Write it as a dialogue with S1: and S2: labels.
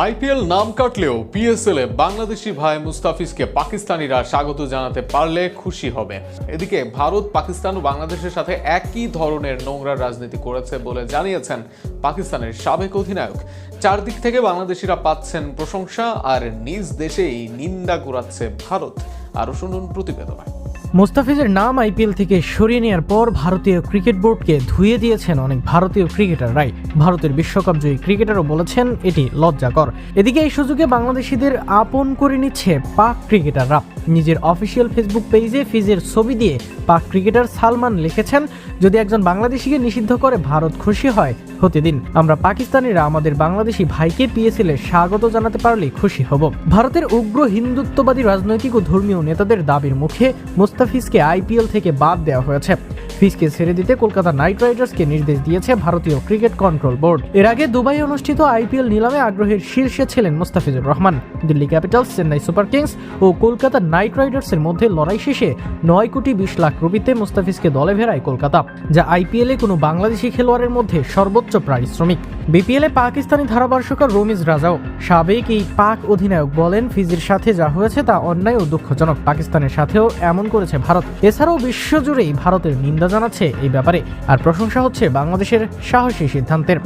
S1: IPL নাম কাটলেও PSL এ বাংলাদেশি ভাই মুস্তাফিজকে পাকিস্তানিরা স্বাগত জানাতে পারলে খুশি হবে। এদিকে ভারত, পাকিস্তান ও বাংলাদেশের সাথে একই ধরনের নোংরা রাজনীতি করেছে বলে জানিয়েছেন পাকিস্তানের সাবেক অধিনায়ক। চারদিক থেকে বাংলাদেশিরা পাচ্ছেন প্রশংসা আর নিজ দেশেই নিন্দা কুড়াচ্ছে ভারত। আরও শুনুন প্রতিবেদনায়।
S2: মোস্তাফিজের নাম আইপিএল থেকে সরিয়ে নেওয়ার পর ভারতীয় ক্রিকেট বোর্ডকে ধুয়ে দিয়েছেন অনেক ভারতীয় ক্রিকেটাররাই। ভারতের বিশ্বকাপ জয়ী ক্রিকেটারও বলেছেন এটি লজ্জাকর। এদিকে এই সুযোগে বাংলাদেশিদের আপন করে নিচ্ছে পাক ক্রিকেটাররা। নিজের অফিসিয়াল ফেসবুক পেজে ফিজের ছবি দিয়ে পাক ক্রিকেটার সালমান লিখেছেন, যদি একজন বাংলাদেশিকে নিষিদ্ধ করে ভারত খুশি হয়, হতে দিন। আমরা পাকিস্তানিরা আমাদের বাংলাদেশি ভাইকে পিএসএল স্বাগত জানাতে পারলেই খুশি হব। ভারতের উগ্র হিন্দুত্ববাদী রাজনৈতিক ও ধর্মীয় নেতাদের দাবির মুখে মুস্তাফিজকে আইপিএল থেকে বাদ দেওয়া হয়েছে। ফিজকে ছেড়ে দিতে কলকাতা নাইট রাইডার্সকে নির্দেশ দিয়েছে ভারতীয় ক্রিকেট কন্ট্রোল বোর্ড। এর আগে দুবাই অনুষ্ঠিত আইপিএল নিলামে আগ্রহের শীর্ষে ছিলেন Mustafizur Rahman. Delhi Capitals, Chennai super kings ও কলকাতা নাইট রাইডার্সের মধ্যে লড়াই শেষে নয় কোটি বিশ লাখ রুপিতে মুস্তাফিজকে দলে ভেড়ায় কলকাতা, যা আইপিএলে কোনো বাংলাদেশি খেলোয়াড়ের মধ্যে সর্বোচ্চ পারিশ্রমিক বিপিএলে পাকিস্তানি ধারাভাষ্যকার রমিজ রাজাও সাবেক এই পাক অধিনায়ক বলেন, ফিজির সাথে যা হয়েছে তা অন্যায় ও দুঃখজনক। পাকিস্তানের সাথেও এমন করেছে ভারত। এছাড়াও বিশ্বজুড়েই ভারতের নিন্দা জানাচ্ছে এই ব্যাপারে। আর প্রশংসা হচ্ছে বাংলাদেশের সাহসী সিদ্ধান্তের।